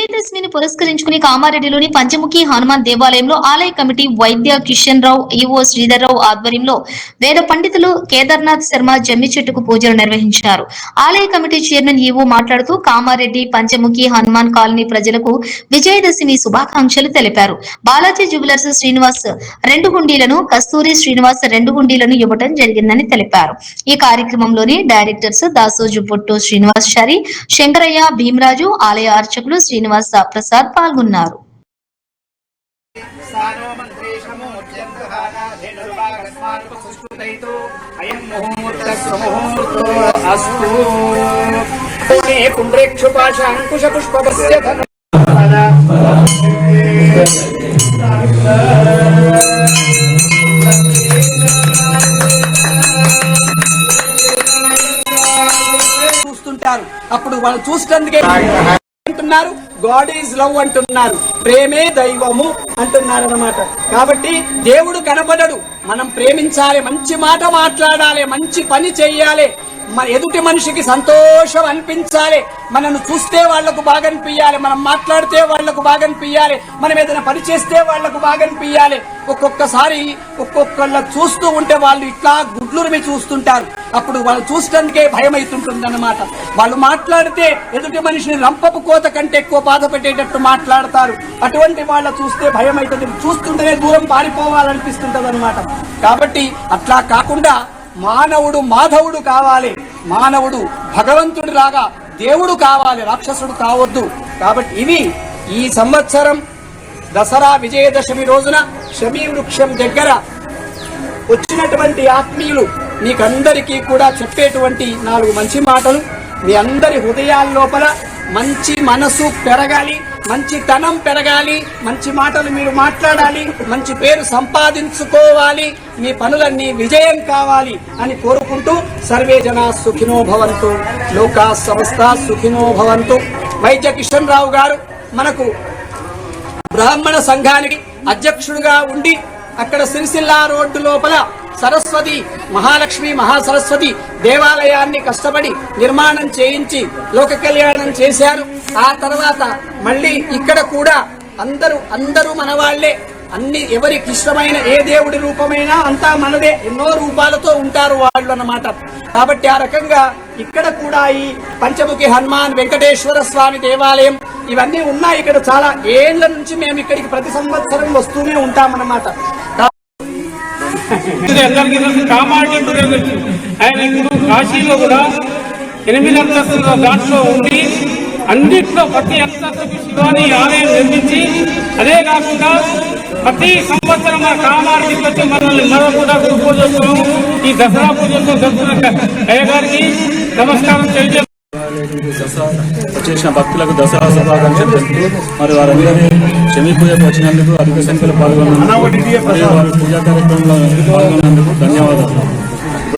విజయదశమిని పురస్కరించుకుని కామారెడ్డిలోని పంచముఖి హనుమాన్ దేవాలయంలో ఆలయ కమిటీ వైద్య కిషన్ రావు ఈవో శ్రీధర్ రావు ఆధ్వర్యంలో వేద పండితులు కేదార్నాథ్ శర్మ జమ్మి చెట్టుకు పూజలు నిర్వహించారు. ఆలయ కమిటీ చైర్మన్ ఈవో మాట్లాడుతూ కామారెడ్డి పంచముఖి హనుమాన్ కాలనీ ప్రజలకు విజయదశమి శుభాకాంక్షలు తెలిపారు. బాలాజీ జ్యువెలర్స్ శ్రీనివాస్ రెండు హుండీలను కస్తూరి శ్రీనివాస్ రెండు హుండీలను ఇవ్వటం జరిగిందని తెలిపారు. ఈ కార్యక్రమంలోని డైరెక్టర్స్ దాసోజు పొట్టు శ్రీనివాస్ చారి శంకరయ్య భీమరాజు ఆలయ అర్చకులు శ్రీనివాస్ ప్రసాద్ పాల్గొన్నారు. చూస్తుంటారు. అప్పుడు వాళ్ళు చూసినందుకే అంటున్నారు. గాడ్ ఈజ్ లవ్ అంటున్నారు. ప్రేమే దైవము అంటున్నారు అనమాట కాబట్టి దేవుడు కనపడడు మనం ప్రేమించాలి మంచి మాట మాట్లాడాలి మంచి పని చెయ్యాలి. మన ఎదుటి మనిషికి సంతోషం అనిపించాలి. మనను చూస్తే వాళ్ళకు బాగా అనిపించాలి మనం మాట్లాడితే వాళ్ళకు బాగా అనిపించాలి మనం ఏదైనా పని చేస్తే వాళ్ళకు బాగా అనిపించాలి ఒక్కొక్కసారి ఒక్కొక్కళ్ళ చూస్తూ ఉంటే వాళ్ళు ఇట్లా గుడ్లురిమి చూస్తుంటారు. అప్పుడు వాళ్ళు చూసడానికే భయం అవుతుంటుంది అనమాట వాళ్ళు మాట్లాడితే ఎదుటి మనిషిని రంపపు కోత కంటే ఎక్కువ బాధ పెట్టేటట్టు మాట్లాడతారు. అటువంటి వాళ్ళ చూస్తే భయం అవుతుంది చూస్తుంటేనే దూరం పారిపోవాలనిపిస్తుంటది అనమాట కాబట్టి అట్లా కాకుండా మానవుడు మాధవుడు కావాలి. మానవుడు భగవంతుడు లాగా దేవుడు కావాలి. రాక్షసుడు కావద్దు. కాబట్టి ఇవి ఈ సంవత్సరం దసరా విజయదశమి రోజున శమీ వృక్షం దగ్గర వచ్చినటువంటి ఆత్మీయులు మీకందరికీ కూడా చెప్పేటువంటి నాలుగు మంచి మాటలు. మీ అందరి హృదయాల లోపల మంచి మనసు పెరగాలి. మంచి తనం పెరగాలి మంచి మాటలు మీరు మాట్లాడాలి మంచి పేరు సంపాదించుకోవాలి మీ పనులన్నీ విజయం కావాలి అని కోరుకుంటూ సర్వే జన సుఖినో భవంతు లోకా సంస్థ సుఖినో భవంతు. వైద్య కిషన్ రావు గారు మనకు బ్రాహ్మణ సంఘానికి అధ్యక్షుడిగా ఉండి అక్కడ సిరిసిల్ల రోడ్డు లోపల సరస్వతి మహాలక్ష్మి మహాసరస్వతి దేవాలయాన్ని కష్టపడి నిర్మాణం చేయించి లోక కళ్యాణం చేశారు. ఆ తర్వాత మళ్ళీ ఇక్కడ కూడా అందరూ అందరూ మన వాళ్ళే అన్ని ఎవరికి ఇష్టమైన ఏ దేవుడి రూపమైనా అంతా మనదే. ఎన్నో రూపాలతో ఉంటారు వాళ్ళు అన్నమాట. కాబట్టి ఆ రకంగా ఇక్కడ కూడా ఈ పంచముఖి హనుమాన్ వెంకటేశ్వర స్వామి దేవాలయం ఇవన్నీ ఉన్నాయి. ఇక్కడ చాలా ఏళ్ళ నుంచి మేము ఇక్కడికి ప్రతి సంవత్సరం వస్తూనే ఉంటామన్నమాట. అందరికీ తెలుసు కామాటి పురోగతి ఆయన ఇప్పుడు కాశీలో కూడా ఎనిమిది అంతస్తుల దాంట్లో ఉండి అన్నింటిలో ప్రతి అంతస్తుకి శివాని ఆలయం నిర్మించి అదే కాకుండా ప్రతి సంవత్సరం మన కామారెడ్డికి వచ్చి మనల్ని మనం కూడా గురు పూజోత్సవం ఈ దసరా పూజోత్సవం జరుపుతున్న అయ్యగారికి నమస్కారం తెలియజేస్తాం. వచ్చేసిన భక్తులకు దసరా శుభాకాంక్షలు తెలుపుతూ మరి వారందరినీ శమి పూజకు వచ్చినందుకు అధిక సంఖ్యలో పాల్గొన్నందుకు మరియు వారి పూజా కార్యక్రమంలో పాల్గొన్నందుకు ధన్యవాదాలు.